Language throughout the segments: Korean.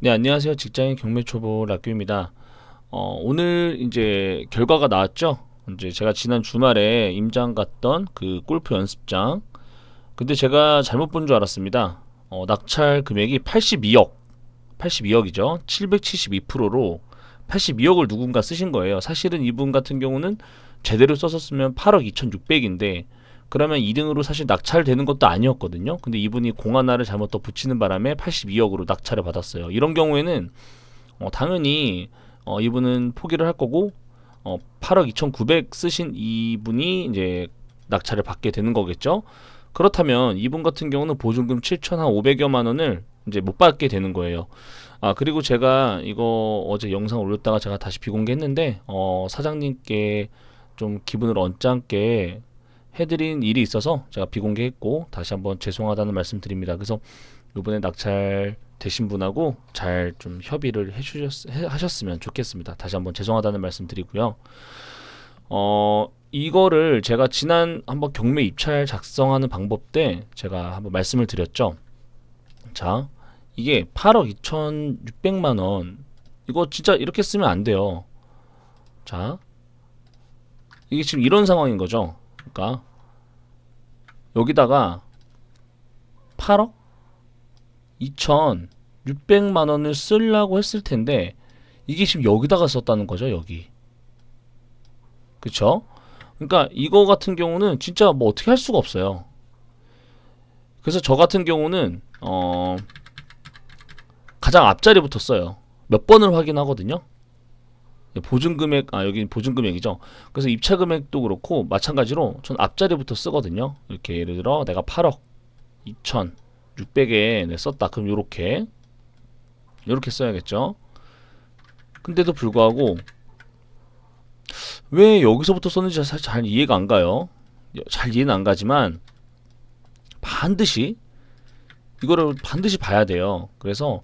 네, 안녕하세요. 직장인 경매 초보 락규입니다. 어, 오늘 이제 결과가 나왔죠. 이제 제가 지난 주말에 임장 갔던 그 골프 연습장. 근데 제가 잘못 본 줄 알았습니다. 어, 낙찰 금액이 82억. 82억이죠. 772%로 82억을 누군가 쓰신 거예요. 사실은 이분 같은 경우는 제대로 썼었으면 8억 2,600인데 그러면 2등으로 사실 낙찰되는 것도 아니었거든요. 근데 이분이 공 하나를 잘못 더 붙이는 바람에 82억으로 낙찰을 받았어요. 이런 경우에는 어, 당연히 어, 이분은 포기를 할 거고 어, 8억 2,900 쓰신 이분이 이제 낙찰을 받게 되는 거겠죠. 그렇다면 이분 같은 경우는 보증금 7,500여만 원을 이제 못 받게 되는 거예요. 아 그리고 제가 이거 어제 영상 올렸다가 제가 다시 비공개했는데 어, 사장님께 좀 기분을 언짢게 해드린 일이 있어서 제가 비공개했고 다시 한번 죄송하다는 말씀드립니다. 그래서 이번에 낙찰 되신 분하고 잘 좀 협의를 해주셨 해- 하셨으면 좋겠습니다. 다시 한번 죄송하다는 말씀드리고요. 어 이거를 제가 지난 한번 경매 입찰 작성하는 방법 때 제가 한번 말씀을 드렸죠. 자 이게 8억 2,600만 원 이거 진짜 이렇게 쓰면 안 돼요. 자 이게 지금 이런 상황인 거죠. 그러니까 여기다가 8억 2,600만 원을 쓰려고 했을 텐데 이게 지금 여기다가 썼다는 거죠, 여기. 그쵸? 그러니까 이거 같은 경우는 진짜 뭐 어떻게 할 수가 없어요. 그래서 저 같은 경우는 어 가장 앞자리부터 써요. 몇 번을 확인하거든요. 보증금액 아 여기 보증금액이죠. 그래서 입차 금액도 그렇고 마찬가지로 전 앞자리부터 쓰거든요. 이렇게 예를 들어 내가 8억 2,600에 네, 썼다. 그럼 요렇게 요렇게 써야겠죠. 근데도 불구하고 왜 여기서부터 썼는지 사실 잘 이해가 안 가요. 잘 이해는 안 가지만 반드시 이거를 반드시 봐야 돼요. 그래서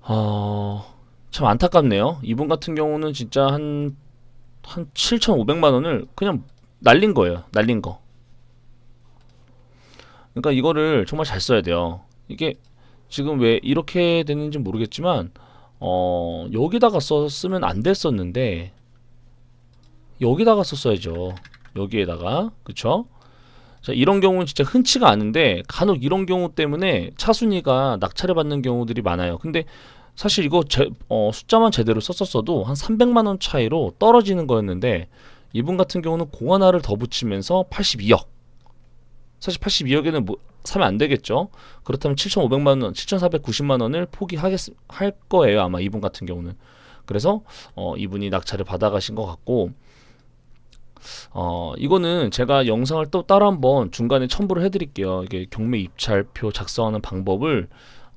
어, 참 안타깝네요. 이분 같은 경우는 진짜 한, 한 7,500만 원을 그냥 날린 거예요. 날린 거. 그러니까 이거를 정말 잘 써야 돼요. 이게 지금 왜 이렇게 됐는지 모르겠지만, 어, 여기다가 썼으면 안 됐었는데, 여기다가 썼어야죠. 여기에다가. 그쵸? 자, 이런 경우는 진짜 흔치가 않은데, 간혹 이런 경우 때문에 차순위가 낙찰을 받는 경우들이 많아요. 근데 사실 이거 제, 어, 숫자만 제대로 썼었어도 한 300만 원 차이로 떨어지는 거였는데 이분 같은 경우는 공 하나를 더 붙이면서 82억. 사실 82억에는 뭐 사면 안 되겠죠. 그렇다면 7,500만 원, 7,490만 원을 포기하겠 할 거예요. 아마 이분 같은 경우는. 그래서 어, 이분이 낙찰을 받아가신 것 같고 어, 이거는 제가 영상을 또 따로 한번 중간에 첨부를 해드릴게요. 이게 경매 입찰표 작성하는 방법을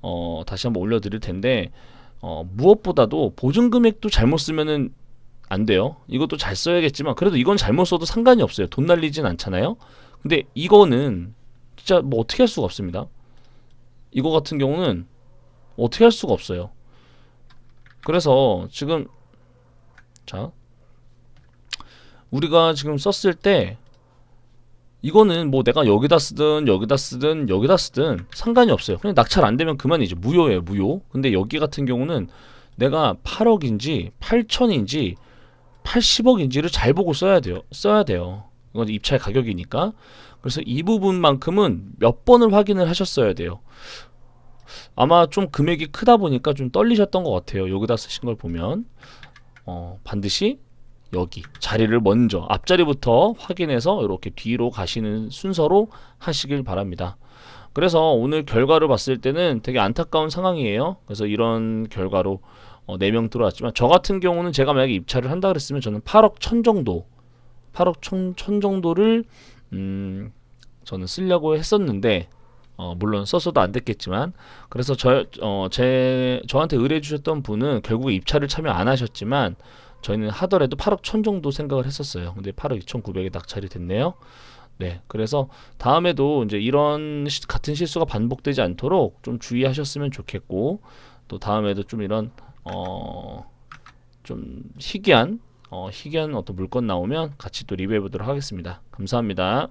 어, 다시 한번 올려드릴 텐데 어, 무엇보다도 보증 금액도 잘못 쓰면은 안 돼요. 이것도 잘 써야겠지만 그래도 이건 잘못 써도 상관이 없어요. 돈 날리진 않잖아요. 근데 이거는 진짜 뭐 어떻게 할 수가 없습니다. 이거 같은 경우는 어떻게 할 수가 없어요. 그래서 지금 자 우리가 지금 썼을 때 이거는 뭐 내가 여기다 쓰든 여기다 쓰든 여기다 쓰든 상관이 없어요. 그냥 낙찰 안 되면 그만이죠. 무효예요, 무효. 근데 여기 같은 경우는 내가 8억인지 8천인지 80억인지를 잘 보고 써야 돼요. 써야 돼요. 이건 입찰 가격이니까. 그래서 이 부분만큼은 몇 번을 확인을 하셨어야 돼요. 아마 좀 금액이 크다 보니까 좀 떨리셨던 것 같아요. 여기다 쓰신 걸 보면 어, 반드시 여기 자리를 먼저 앞자리부터 확인해서 이렇게 뒤로 가시는 순서로 하시길 바랍니다. 그래서 오늘 결과를 봤을 때는 되게 안타까운 상황이에요. 그래서 이런 결과로 어, 4명 들어왔지만 저 같은 경우는 제가 만약에 입찰을 한다 그랬으면 저는 8억 천 정도 8억 천, 천 정도를 음, 저는 쓰려고 했었는데 어, 물론 썼어도 안 됐겠지만 그래서 저, 어, 제, 저한테 의뢰해 주셨던 분은 결국에 입찰을 참여 안 하셨지만 저희는 하더라도 8억 천 정도 생각을 했었어요. 근데 8억 2,900에 낙찰이 됐네요. 네, 그래서 다음에도 이제 이런 시- 같은 실수가 반복되지 않도록 좀 주의하셨으면 좋겠고 또 다음에도 좀 이런 어 좀 희귀한 어 희귀한 어떤 물건 나오면 같이 또 리뷰해 보도록 하겠습니다. 감사합니다.